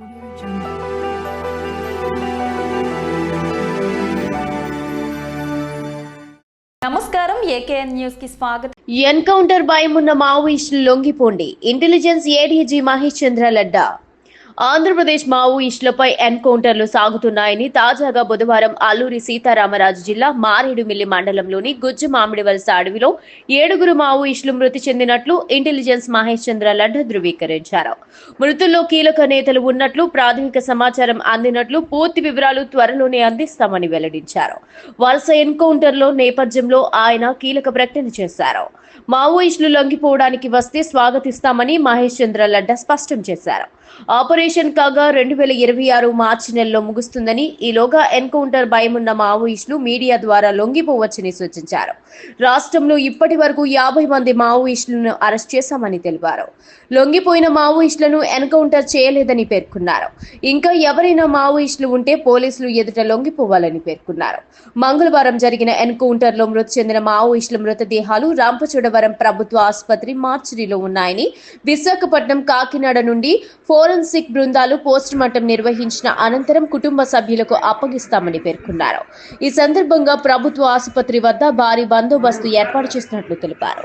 నమస్కారం ఏకేఎన్ న్యూస్కి స్వాగతం. ఎన్కౌంటర్ భయం ఉన్న మావోయిస్టులు లొంగిపోండి. ఇంటెలిజెన్స్ ఏడీజీ మహేష్ చంద్ర లడ్డా ఆంధ్రప్రదేశ్ మావోయిస్టులపై ఎన్కౌంటర్లు సాగుతున్నాయని తాజాగా బుధవారం అల్లూరి సీతారామరాజు జిల్లా మారేడుమిల్లి మండలంలోని గుజ్జు మామిడి వలస అడవిలో ఏడుగురు మావోయిస్టులు మృతి చెందినట్లు ఇంటెలిజెన్స్ మహేష్ చంద్ర లడ్డ ధృవీకరించారు. మృతుల్లో కీలక నేతలు ఉన్నట్లు ప్రాథమిక సమాచారం అందినట్లు పూర్తి వివరాలు త్వరలోనే అందిస్తామని వెల్లడించారు. వలస ఎన్కౌంటర్లో నేపథ్యంలో ఆయన కీలక ప్రకటన చేశారు. మావోయిస్టులు లొంగిపోవడానికి వస్తే స్వాగతిస్తామని మహేష్ చంద్ర లడ్డ స్పష్టం చేశారు. ఆపరేషన్ కాగా రెండు వేల ఇరవై ఆరు మార్చి నెలలో ముగుస్తుందని ఈలోగా ఎన్కౌంటర్ భయమున్న మావోయిస్టులు మీడియా ద్వారా లొంగిపోవచ్చని సూచించారు. రాష్ట్రంలో ఇప్పటి వరకు యాభై మంది మావోయిస్టులను అరెస్ట్ చేశామని తెలిపారు. లొంగిపోయిన మావోయిస్టులను ఎన్కౌంటర్ చేయలేదని పేర్కొన్నారు. ఇంకా ఎవరైనా మావోయిస్టులు ఉంటే పోలీసులు ఎదుట లొంగిపోవాలని పేర్కొన్నారు. మంగళవారం జరిగిన ఎన్కౌంటర్లో మృతి చెందిన మావోయిస్టుల మృతదేహాలు రాంపచోడవరం ప్రభుత్వ ఆసుపత్రి మార్చిలో ఉన్నాయని విశాఖపట్నం కాకినాడ నుండి ఫోరెన్సిక్ బృందాలు పోస్ట్ మార్టం నిర్వహించిన అనంతరం కుటుంబ సభ్యులకు అప్పగిస్తామని పేర్కొన్నారు. ఈ సందర్భంగా ప్రభుత్వ ఆసుపత్రి వద్ద భారీ బందోబస్తు ఏర్పాటు చేసినట్లు తెలిపారు.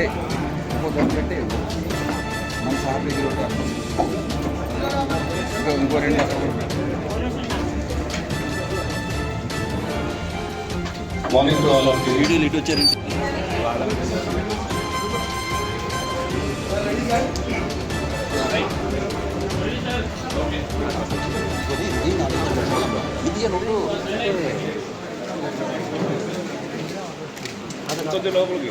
ఏయ్, ఇంకో దాన్ని పెట్టి మన సార్ దగ్గర ఉంటారు. ఇంకో ఇంకో రెండు అక్కడ కూడా పెట్టు. Morning to all of you. వీడియోలు ఇటు వచ్చారండి ఇది దీన్ని ఆలోచించండి. ఇది రెండు కొంచెం లోపలికి